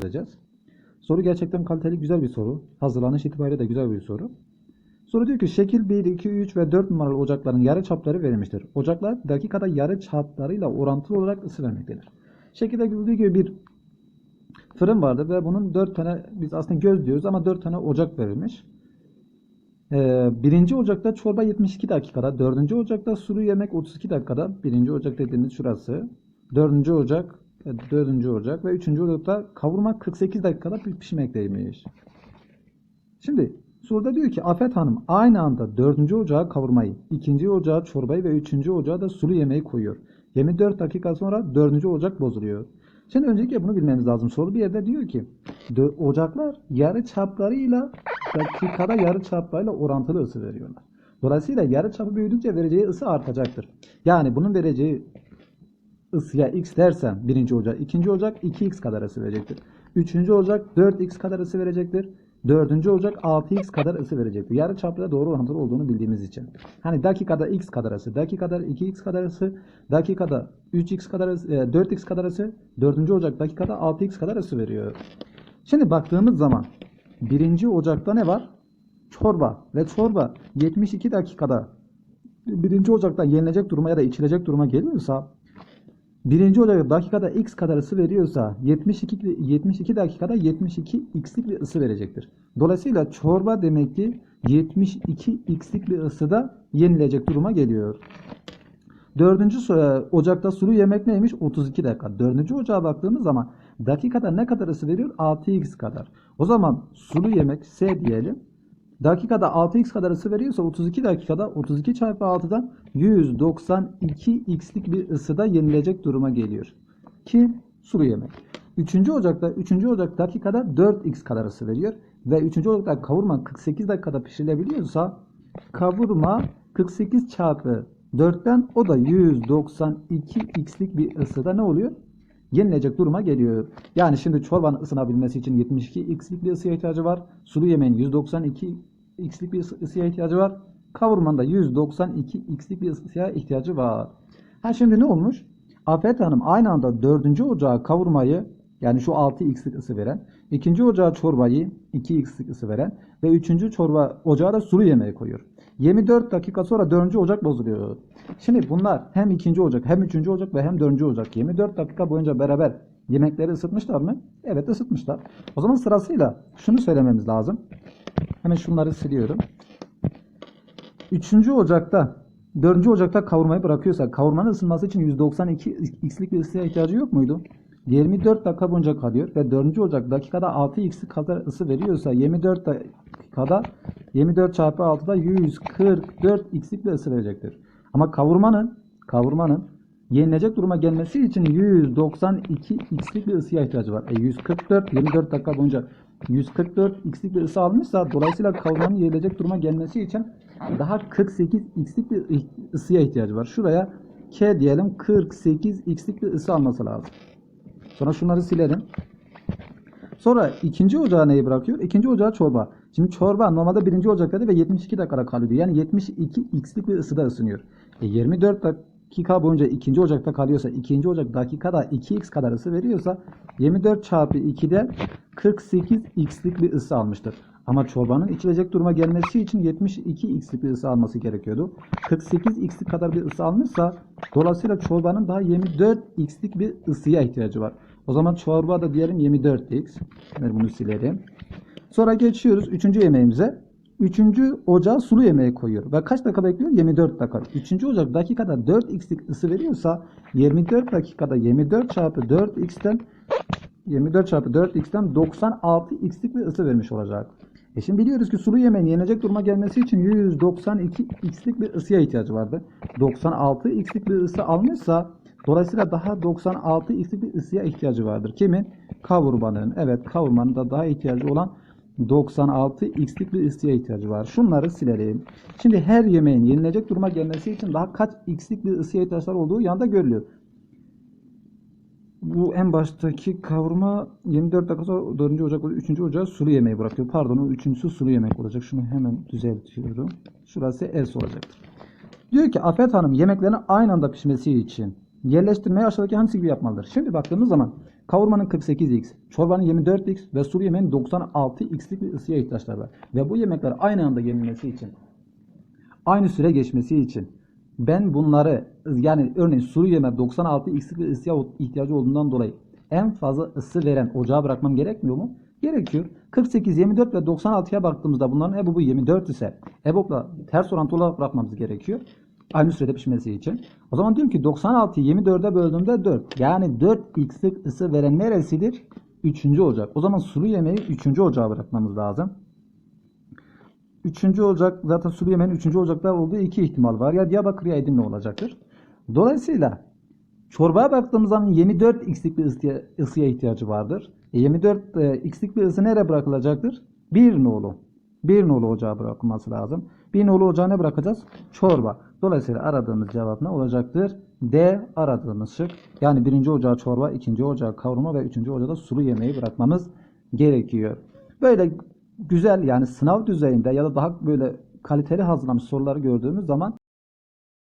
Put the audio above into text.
yapacağız. Soru gerçekten kaliteli güzel bir soru. Hazırlanış itibariyle de güzel bir soru. Soru diyor ki şekil 1, 2, 3 ve 4 numaralı ocakların yarı çapları verilmiştir. Ocaklar dakikada yarı çaplarıyla orantılı olarak ısı vermektedir. Şekilde görüldüğü gibi bir fırın vardır ve bunun 4 tane biz aslında göz diyoruz ama 4 tane ocak verilmiş. Ee, birinci ocakta çorba 72 dakikada, dördüncü ocakta sulu yemek 32 dakikada, birinci ocak dediğimiz şurası, dördüncü ocak, dördüncü ocak ve üçüncü ocakta kavurma 48 dakikada pi- pişmekteymiş. Şimdi soruda diyor ki Afet Hanım aynı anda dördüncü ocağa kavurmayı, ikinci ocağa çorbayı ve üçüncü ocağa da sulu yemeği koyuyor. 24 dakika sonra dördüncü ocak bozuluyor. Şimdi öncelikle bunu bilmemiz lazım. Soru bir yerde diyor ki ocaklar yarı çaplarıyla dakikada yarı çaplarıyla orantılı ısı veriyorlar. Dolayısıyla yarı çapı büyüdükçe vereceği ısı artacaktır. Yani bunun vereceği ısıya x dersem birinci ocak, ikinci ocak 2x kadar ısı verecektir. Üçüncü ocak 4x kadar ısı verecektir. Dördüncü ocak 6x kadar ısı verecektir. Yarı çapla doğru orantılı olduğunu bildiğimiz için. Hani dakikada x kadar ısı, dakikada 2x kadar ısı, dakikada 3x kadar ısı, e, 4x kadar ısı, dördüncü ocak dakikada 6x kadar ısı veriyor. Şimdi baktığımız zaman birinci ocakta ne var? Çorba ve çorba 72 dakikada birinci ocakta yenilecek duruma ya da içilecek duruma geliyorsa birinci ocakta dakikada x kadar ısı veriyorsa 72 72 dakikada 72 x'lik bir ısı verecektir. Dolayısıyla çorba demek ki 72 x'lik bir ısıda yenilecek duruma geliyor. Dördüncü so- ocakta sulu yemek neymiş? 32 dakika. Dördüncü ocağa baktığımız zaman dakikada ne kadar ısı veriyor? 6x kadar. O zaman sulu yemek S diyelim. Dakikada 6x kadar ısı veriyorsa 32 dakikada 32 çarpı 6'dan 192x'lik bir ısıda yenilecek duruma geliyor. Ki sulu yemek. 3. ocakta 3. ocak dakikada 4x kadar ısı veriyor. Ve 3. ocakta kavurma 48 dakikada pişirilebiliyorsa kavurma 48 çarpı 4'ten o da 192x'lik bir ısıda ne oluyor? Yenilecek duruma geliyor. Yani şimdi çorbanın ısınabilmesi için 72 x'lik bir ısıya ihtiyacı var. Sulu yemeğin 192 x'lik bir ısı- ısıya ihtiyacı var. Kavurmanın da 192 x'lik bir ısıya ihtiyacı var. Ha şimdi ne olmuş? Afet Hanım aynı anda 4. ocağa kavurmayı yani şu 6x'lik ısı veren, ikinci ocağa çorbayı 2x'lik ısı veren ve üçüncü çorba ocağa da sulu yemeği koyuyor. 24 dakika sonra 4. ocak bozuluyor. Şimdi bunlar hem ikinci ocak hem üçüncü ocak ve hem dördüncü ocak 24 dakika boyunca beraber yemekleri ısıtmışlar mı? Evet ısıtmışlar. O zaman sırasıyla şunu söylememiz lazım. Hemen şunları siliyorum. 3. Ocak'ta 4. Ocak'ta kavurmayı bırakıyorsak kavurmanın ısınması için 192 x'lik bir ısıya ihtiyacı yok muydu? 24 dakika boyunca kalıyor ve 4. Ocak dakikada 6 x'lik kadar ısı veriyorsa 24 dakikada 24 çarpı 6'da 144 x'lik bir ısı verecektir. Ama kavurmanın kavurmanın yenilecek duruma gelmesi için 192 x'lik bir ısıya ihtiyacı var. E 144 24 dakika boyunca 144 x'lik bir ısı almışsa dolayısıyla kavurmanın yenilecek duruma gelmesi için daha 48 x'lik bir ısıya ihtiyacı var. Şuraya K diyelim 48 x'lik bir ısı alması lazım. Sonra şunları silelim. Sonra ikinci ocağa neyi bırakıyor? İkinci ocağa çorba. Şimdi çorba normalde birinci ocaktaydı ve 72 dakikada kalıyordu. Yani 72 x'lik bir ısıda ısınıyor. E 24 dakika boyunca ikinci ocakta kalıyorsa, ikinci ocak dakikada 2x kadar ısı veriyorsa 24 çarpı 2'de 48 x'lik bir ısı almıştır. Ama çorbanın içilecek duruma gelmesi için 72 x'lik bir ısı alması gerekiyordu. 48 x'lik kadar bir ısı almışsa dolayısıyla çorbanın daha 24 x'lik bir ısıya ihtiyacı var. O zaman çorba da diyelim 24x. Hemen bunu silelim. Sonra geçiyoruz 3. yemeğimize. 3. ocağa sulu yemeği koyuyor. Ve kaç dakika bekliyor? 24 dakika. 3. ocak dakikada 4x'lik ısı veriyorsa 24 dakikada 24 çarpı 4x'ten 24 çarpı 4x'ten 96 x'lik bir ısı vermiş olacak. E şimdi biliyoruz ki sulu yemeğin yenecek duruma gelmesi için 192 x'lik bir ısıya ihtiyacı vardı. 96 x'lik bir ısı almışsa dolayısıyla daha 96 x'lik bir ısıya ihtiyacı vardır. Kimin? Kavurmanın. Evet kavurmanın da daha ihtiyacı olan 96 x'lik bir ısıya ihtiyacı var. Şunları silelim. Şimdi her yemeğin yenilecek duruma gelmesi için daha kaç x'lik bir ısıya ihtiyaçlar olduğu yanda görülüyor. Bu en baştaki kavurma 24 dakika sonra 4. Ocak 3. Ocak sulu yemeği bırakıyor. Pardon o üçüncüsü sulu yemek olacak. Şunu hemen düzeltiyorum. Şurası es olacaktır. Diyor ki Afet Hanım yemeklerin aynı anda pişmesi için yerleştirmeyi aşağıdaki hangisi gibi yapmalıdır? Şimdi baktığımız zaman Kavurmanın 48x, çorbanın 24x ve sulu yemeğin 96x'lik bir ısıya ihtiyaçları var. Ve bu yemekler aynı anda yenilmesi için, aynı süre geçmesi için ben bunları yani örneğin sulu yemek 96x'lik bir ısıya ihtiyacı olduğundan dolayı en fazla ısı veren ocağa bırakmam gerekmiyor mu? Gerekiyor. 48, 24 ve 96'ya baktığımızda bunların EBOB'u 24 ise EBOB'la ters orantılı olarak bırakmamız gerekiyor. Aynı sürede pişmesi için. O zaman diyorum ki 96'yı 24'e böldüğümde 4. Yani 4x'lik ısı veren neresidir? 3. ocak. O zaman sulu yemeği 3. ocağa bırakmamız lazım. 3. ocak zaten sulu yemeğin 3. ocakta olduğu iki ihtimal var. Ya Diyarbakır ya Edirne olacaktır. Dolayısıyla çorbaya baktığımız zaman 24 x'lik bir ısıya, ısıya ihtiyacı vardır. E 24 e, bir ısı nereye bırakılacaktır? Bir nolu. Bir nolu ocağa bırakılması lazım. Bir nolu ocağa ne bırakacağız? Çorba. Dolayısıyla aradığımız cevap ne olacaktır? D aradığımız şık. Yani birinci ocağa çorba, ikinci ocağa kavurma ve üçüncü ocağa da sulu yemeği bırakmamız gerekiyor. Böyle güzel yani sınav düzeyinde ya da daha böyle kaliteli hazırlanmış soruları gördüğümüz zaman